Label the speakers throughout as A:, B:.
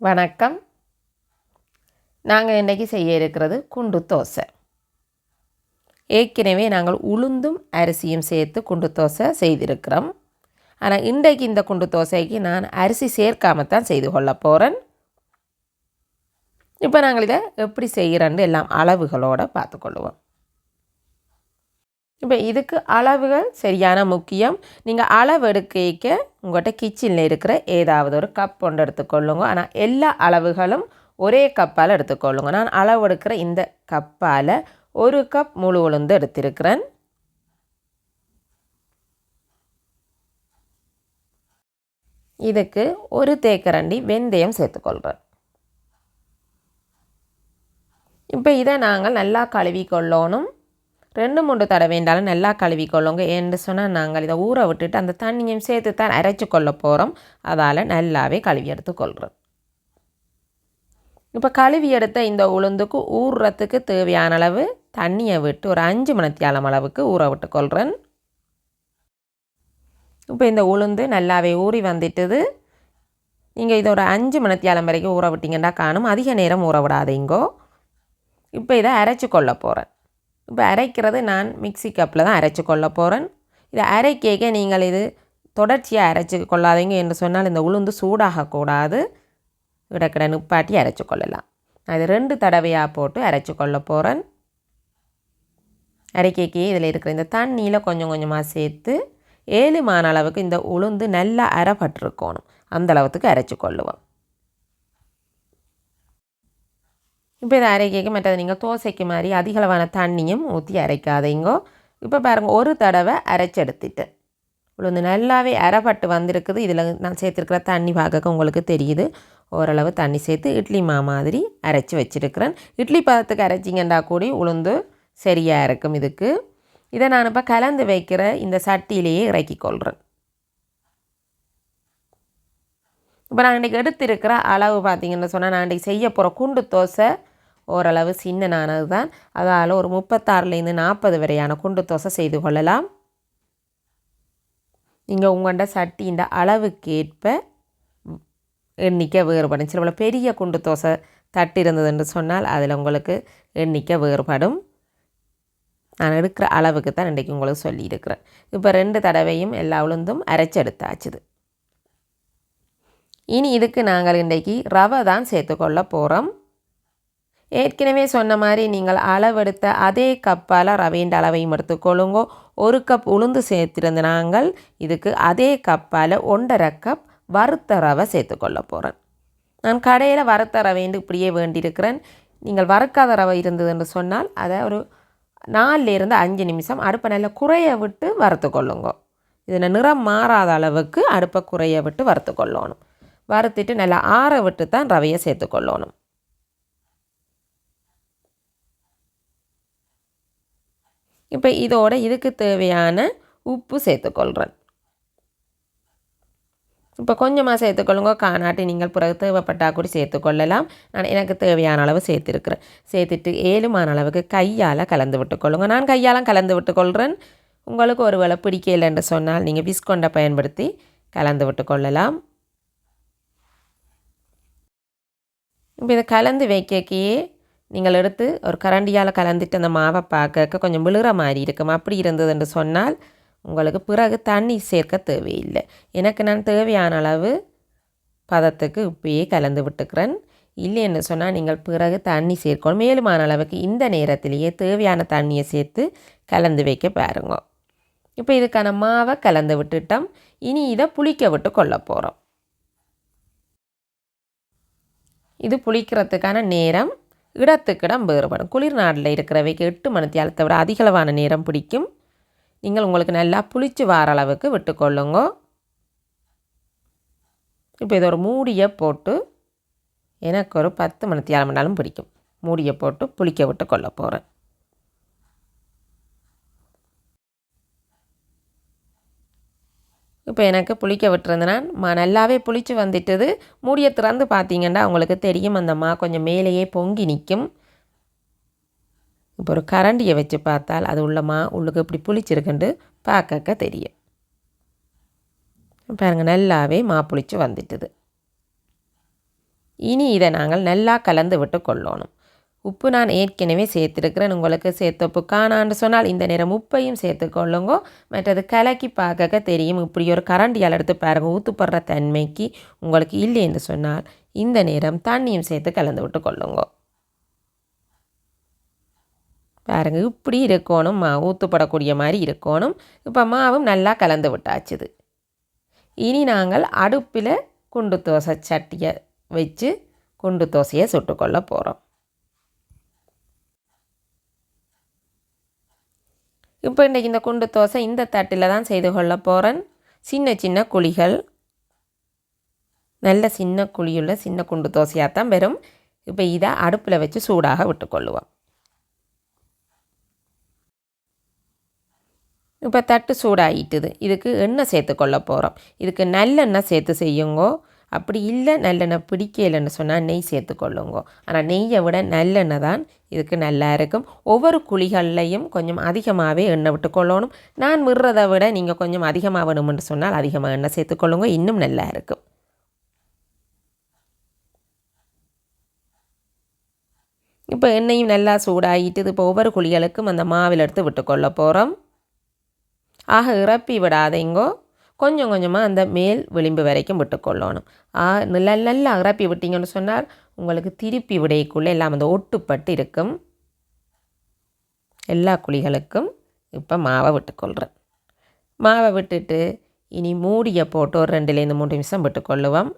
A: வணக்கம். நாங்கள் இன்றைக்கி செய்ய இருக்கிறது குண்டு தோசை. ஏற்கனவே நாங்கள் உளுந்தும் அரிசியும் சேர்த்து குண்டு தோசை செய்திருக்கிறோம். ஆனால் இன்றைக்கு இந்த குண்டு தோசைக்கு நான் அரிசி சேர்க்காம தான் செய்து கொள்ள போகிறேன் இப்போ நாங்கள் இதை எப்படி செய்கிறோன்னு எல்லாம் அளவுகளோடு பார்த்துக்கொள்வோம் இப்போ இதுக்கு அளவுகள் சரியான முக்கியம். நீங்கள் அளவு எடுக்க உங்கள்கிட்ட கிச்சனில் இருக்கிற ஏதாவது ஒரு கப் ஒன்று எடுத்துக்கொள்ளுங்க. ஆனால் எல்லா அளவுகளும் ஒரே கப்பால் எடுத்துக்கொள்ளுங்க. நான் அளவு எடுக்கிற இந்த கப்பால் ஒரு கப் முழு உளுந்து எடுத்திருக்கிறேன். இதுக்கு ஒரு தேக்கரண்டி வெந்தயம் சேர்த்துக்கொள்கிறேன் இப்போ இதை நாங்கள் நல்லா கழுவி கொள்ளணும் ரெண்டு மூன்று தடவை வேண்டாலும் நல்லா கழுவி கொள்ளுங்க என்று சொன்னால் நாங்கள் இதை ஊற விட்டுட்டு அந்த தண்ணியும் சேர்த்து தான் அரைச்சி கொள்ள போகிறோம் அதால் நல்லாவே கழுவி எடுத்துக்கொள்கிறோம் இப்போ கழுவி எடுத்த இந்த உளுந்துக்கு ஊறுறத்துக்கு தேவையான அளவு தண்ணியை விட்டு ஒரு அஞ்சு மணித்தியாலம் அளவுக்கு ஊற விட்டு கொள்கிறேன். இப்போ இந்த உளுந்து நல்லாவே ஊறி வந்துட்டுது. நீங்கள் இதை ஒரு அஞ்சு மணித்தியாலம் வரைக்கும் ஊற விட்டிங்கன்னா காணும். அதிக நேரம் ஊற விடாதீங்கோ. இப்போ இதை அரைச்சி கொள்ள போகிறேன் இப்போ அரைக்கிறது நான் மிக்சி கப்பில் தான் அரைச்சி கொள்ள போகிறேன். இதை அரைக்கேக்க நீங்கள் இது தொடர்ச்சியாக அரைச்சி கொள்ளாதீங்க என்று சொன்னால் இந்த உளுந்து சூடாகக்கூடாது. இடக்கிட நிப்பாட்டி அரைச்சி கொள்ளலாம். அது ரெண்டு தடவையாக போட்டு அரைச்சி கொள்ள போகிறேன். அரைக்கேக்கே இதில் இருக்கிற இந்த தண்ணியில் கொஞ்சம் கொஞ்சமாக சேர்த்து ஏழு மான அளவுக்கு இந்த உளுந்து நல்லா அரைப்பட்டிருக்கணும். அந்த அளவுக்கு அரைச்சி கொள்ளுவோம். இப்போ இதை அரைக்க மற்றது நீங்கள் தோசைக்கு மாதிரி அதிகளவான தண்ணியும் ஊற்றி அரைக்காதீங்கோ. இப்போ பாருங்கள் ஒரு தடவை அரைச்செடுத்துட்டு. உளுந்து நல்லாவே அரைப்பட்டு வந்திருக்குது. இதில் நான் சேர்த்துருக்கிற தண்ணி பார்க்க உங்களுக்கு தெரியுது. ஓரளவு தண்ணி சேர்த்து இட்லி மா மாதிரி அரைச்சி வச்சுருக்கிறேன். இட்லி பதத்துக்கு அரைச்சிங்கண்டா கூடி உளுந்து சரியாக இருக்கும் இதுக்கு. இதை நான் இப்போ கலந்து வைக்கிற இந்த சட்டியிலேயே இறக்கி கொள்கிறேன் இப்போ நான் இன்றைக்கி எடுத்திருக்கிற அளவு பார்த்திங்கன்னு சொன்னால் நான் இன்றைக்கி செய்ய போகிற குண்டு தோசை ஓரளவு சின்னனானது தான். அதால் ஒரு முப்பத்தாறுலேருந்து நாற்பது வரையான குண்டு தோசை செய்து கொள்ளலாம். நீங்கள் உங்கள்கிட்ட சட்டியின் அளவுக்கேற்ப எண்ணிக்கை வேறுபடும். சில பெரிய குண்டு தோசை தட்டு இருந்தது என்று சொன்னால் அதில் உங்களுக்கு எண்ணிக்கை வேறுபடும். நான் எடுக்கிற அளவுக்கு தான் இன்றைக்கி உங்களுக்கு சொல்லியிருக்கிறேன். இப்போ ரெண்டு தடவையும் எல்லா உளுந்தும் அரைச்செடுத்தாச்சுது. இனி இதுக்கு நாங்கள் இன்றைக்கி ரவை தான் சேர்த்துக்கொள்ள போகிறோம் ஏற்கனவே சொன்ன மாதிரி நீங்கள் அளவெடுத்த அதே கப்பால் ரவையின் அளவையும் எடுத்துக்கொள்ளுங்கோ ஒரு கப் உளுந்து சேர்த்திருந்த நாங்கள் இதுக்கு அதே கப்பால் ஒன்றரை கப் வறுத்த ரவை சேர்த்துக்கொள்ள போகிறேன் நான் கடையில் வறுத்த ரவைன்னு இப்படியே வேண்டியிருக்கிறேன். நீங்கள் வறுக்காத ரவை இருந்ததுன்னு சொன்னால் அதை ஒரு நாலுலேருந்து அஞ்சு நிமிஷம் அடுப்பை நல்லா குறைய விட்டு வறுத்து கொள்ளுங்க. இதில் நிறம் மாறாத அளவுக்கு அடுப்பை குறைய விட்டு வறுத்து கொள்ளணும். வறுத்துட்டு நல்லா ஆற விட்டு தான் ரவையை சேர்த்துக்கொள்ளணும் இப்போ இதோட இதுக்கு தேவையான உப்பு சேர்த்துக்கொள்கிறேன் இப்போ கொஞ்சமாக சேர்த்துக்கொள்ளுங்க காணாட்டி நீங்கள் பிறகு தேவைப்பட்டால் கூட சேர்த்துக்கொள்ளலாம் நான் எனக்கு தேவையான அளவு சேர்த்துருக்குறேன் சேர்த்துட்டு ஏழுமான அளவுக்கு கையால் கலந்து விட்டுக்கொள்ளுங்க நான் கையால் கலந்து விட்டுக்கொள்கிறேன் உங்களுக்கு ஒருவேளை பிடிக்கலைன்னு சொன்னால் நீங்கள் விஸ்கொண்டை பயன்படுத்தி கலந்து விட்டுக்கொள்ளலாம் இப்போ இதை கலந்து வைக்கக்கே நீங்கள் எடுத்து ஒரு கரண்டியால் கலந்துட்டு அந்த மாவை பார்க்க கொஞ்சம் விழுகிற மாதிரி இருக்கும். அப்படி இருந்ததுன்னு சொன்னால் உங்களுக்கு பிறகு தண்ணி சேர்க்க தேவையில்லை. எனக்கு நான் தேவையான அளவு பதத்துக்கு இப்பயே கலந்து விட்டுக்கிறேன். இல்லைன்னு சொன்னால் நீங்கள் பிறகு தண்ணி சேர்க்கணும். மேலுமான அளவுக்கு இந்த நேரத்திலேயே தேவையான தண்ணியை சேர்த்து கலந்து வைக்க பாருங்க. இப்போ இதுக்கான மாவை கலந்து விட்டுட்டோம். இனி இதை புளிக்க விட்டு கொள்ள போகிறோம் இது புளிக்கிறதுக்கான நேரம் இடத்துக்கிடம் வேறுபடும். குளிர் நாட்டில் இருக்கிறவைக்கு எட்டு மணித்தியாலத்தை விட அதிகளவான நேரம் பிடிக்கும். நீங்கள் உங்களுக்கு நல்லா புளிச்சு வார அளவுக்கு விட்டுக்கொள்ளுங்க இப்போ இதை ஒரு மூடியை போட்டு எனக்கு ஒரு பத்து மணித்தியாலம் பண்ணாலும் பிடிக்கும். மூடியை போட்டு புளிக்க விட்டு கொள்ள போகிறேன் இப்போ எனக்கு புளிக்க விட்டுருந்தேன்னா மா நல்லாவே புளிச்சு வந்துட்டது. மூடியை திறந்து பார்த்தீங்கன்னா உங்களுக்கு தெரியும் அந்த மா கொஞ்சம் மேலேயே பொங்கி நிற்கும். இப்போ ஒரு கரண்டியை வச்சு பார்த்தால் அது உள்ள மா உள்ளுக்கு இப்படி புளிச்சிருக்குண்டு பார்க்க தெரியும். பாருங்கள் நல்லாவே மா புளிச்சு வந்துட்டுது. இனி இதை நாங்கள் நல்லா கலந்து விட்டு கொள்ளணும். உப்பு நான் ஏற்கனவே சேர்த்துருக்கிறேன் உங்களுக்கு சேர்த்த உப்பு காணான்னு சொன்னால் இந்த நேரம் உப்பையும் சேர்த்துக்கொள்ளுங்க மற்றது கலக்கி பார்க்க தெரியும். இப்படி ஒரு கரண்டியால் எடுத்து பாருங்கள் ஊற்றுப்படுற தன்மைக்கு உங்களுக்கு இல்லை என்று சொன்னால் இந்த நேரம் தண்ணியும் சேர்த்து கலந்து விட்டு கொள்ளுங்க. பாருங்க இப்படி இருக்கணும். மா ஊற்றுப்படக்கூடிய மாதிரி இருக்கணும். இப்போ மாவும் நல்லா கலந்து விட்டாச்சுது. இனி நாங்கள் அடுப்பில் குண்டு தோசை சட்டியை வச்சு குண்டு தோசையை சுட்டுக்கொள்ள போகிறோம் இப்போ இன்றைக்கி இந்த குண்டு தோசை இந்த தட்டில் தான் செய்து கொள்ள போகிறேன். சின்ன சின்ன குழிகள். நல்ல சின்ன குழியுள்ள சின்ன குண்டு தோசையாக தான் வெறும் இப்போ இதை அடுப்பில் வச்சு சூடாக விட்டுக்கொள்ளுவோம் இப்போ தட்டு சூடாகிட்டுது இதுக்கு எண்ணெய் சேர்த்துக்கொள்ள போகிறோம். இதுக்கு நல்லெண்ணெய் சேர்த்து செய்யுங்கோ. அப்படி இல்லை நல்லெண்ணெய் பிடிக்கலைன்னு சொன்னால் நெய் சேர்த்துக்கொள்ளுங்க ஆனால் நெய்யை விட நல்லெண்ணெய் தான் இதுக்கு நல்லா இருக்கும். ஒவ்வொரு குழிகள்லையும் கொஞ்சம் அதிகமாகவே எண்ணெய் விட்டு கொள்ளணும். நான் விடுறதை விட நீங்கள் கொஞ்சம் அதிகமாக வேணும்னு சொன்னால் அதிகமாக எண்ணெய் சேர்த்துக்கொள்ளுங்க இன்னும் நல்லா இருக்கும். இப்போ எண்ணெயும் நல்லா சூடாகிட்டு இப்போ ஒவ்வொரு குழிகளுக்கும் அந்த மாவில் எடுத்து விட்டுக்கொள்ள போகிறோம் ஆக இறப்பி விடாதீங்கோ. கொஞ்சம் கொஞ்சமாக அந்த மேல் விளிம்பு வரைக்கும் விட்டுக்கொள்ளணும் நல்ல நல்லா அகரப்பி விட்டீங்கன்னு சொன்னால் உங்களுக்கு திருப்பி விடைக்குள்ளே எல்லாம் அந்த ஒட்டுப்பட்டு இருக்கும். எல்லா குழிகளுக்கும் இப்போ மாவை விட்டுக்கொள்கிறேன் மாவை விட்டுட்டு இனி மூடியை போட்டு ஒரு ரெண்டுலேருந்து மூணு நிமிஷம் விட்டுக்கொள்ளுவோம்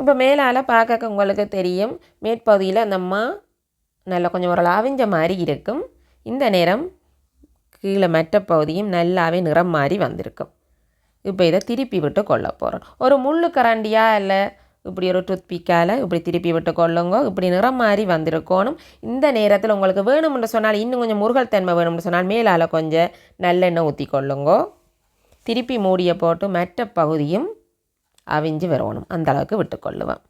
A: இப்போ மேலால் பார்க்க உங்களுக்கு தெரியும். மேற்பகுதியில் அந்த மா நல்லா கொஞ்சம் ஒரு அவிஞ்ச மாதிரி இருக்கும். இந்த நேரம் கீழே மற்ற பகுதியும் நல்லாவே நிறம் மாறி வந்திருக்கும். இப்போ இதை திருப்பி விட்டு கொள்ள போகிறோம் ஒரு முள் கரண்டியாக இல்லை இப்படி ஒரு டூத்பிக்கால் இப்படி திருப்பி விட்டு கொள்ளுங்க இப்படி நிறம் மாறி வந்திருக்கணும். இந்த நேரத்தில் உங்களுக்கு வேணும்னு சொன்னால் இன்னும் கொஞ்சம் முருகல் தன்மை வேணும்னு சொன்னால் மேலால் கொஞ்சம் நல்லெண்ணெய் ஊற்றி கொள்ளுங்கோ. திருப்பி மூடியை போட்டு மற்ற பகுதியும் அவிஞ்சு வரணும். அந்தளவுக்கு விட்டுக்கொள்ளுவேன்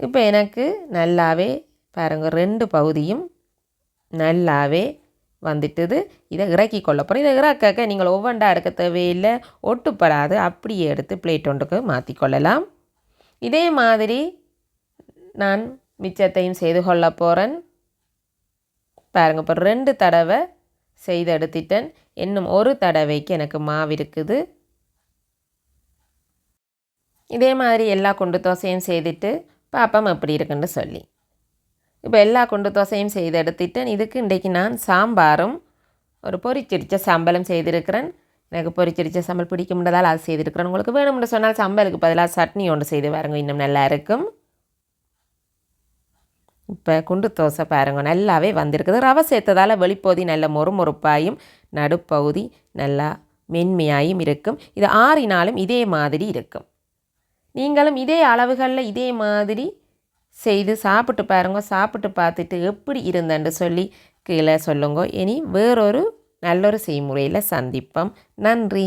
A: இப்போ எனக்கு நல்லாவே பாருங்கள் ரெண்டு பகுதியும் நல்லாவே வந்துட்டுது. இதை இறக்கி கொள்ள போகிறோம் இதை இறக்க நீங்கள் ஒவ்வொன்றா எடுக்க தேவையில்லை. ஒட்டுப்படாது. அப்படியே எடுத்து பிளேட் ஒன்றுக்கு மாற்றிக்கொள்ளலாம் இதே மாதிரி நான் மிச்சத்தையும் செய்து கொள்ள போகிறேன் பாருங்கள் இப்போ ரெண்டு தடவை செய்து எடுத்துட்டேன். இன்னும் ஒரு தடவைக்கு எனக்கு மாவு இருக்குது. இதே மாதிரி எல்லா குண்டு தோசையும் செய்துட்டு பாப்பம் எப்படி இருக்குன்னு சொல்லி. இப்போ எல்லா குண்டு தோசையும் செய்து எடுத்துட்டேன் இதுக்கு இன்றைக்கு நான் சாம்பாரும் ஒரு பொரிச்சடிச்ச சம்பளம் செய்திருக்கிறேன். எனக்கு பொரிச்சடிச்ச சம்பல் பிடிக்க முடியாதால் அது செய்திருக்கிறேன். உங்களுக்கு வேணும்னு சொன்னால் சம்பலுக்கு பதிலாக சட்னி ஒன்று செய்து பாருங்க இன்னும் நல்லா இருக்கும். இப்போ குண்டு தோசை பாருங்கள் நல்லாவே வந்திருக்குது. ரவை சேர்த்ததால் வெளிப்பகுதி நல்ல மொறுமொறுப்பாயும் நடுப்பகுதி நல்லா மென்மையாயும் இருக்கும். இது ஆறினாலும் இதே மாதிரி இருக்கும். நீங்களும் இதே அளவுகளில் இதே மாதிரி செய்து சாப்பிட்டு பாருங்க சாப்பிட்டு பார்த்துட்டு எப்படி இருந்தேன்னு சொல்லி கீழே சொல்லுங்க. இனி வேறொரு நல்லொரு செய்முறையில் சந்திப்போம். நன்றி.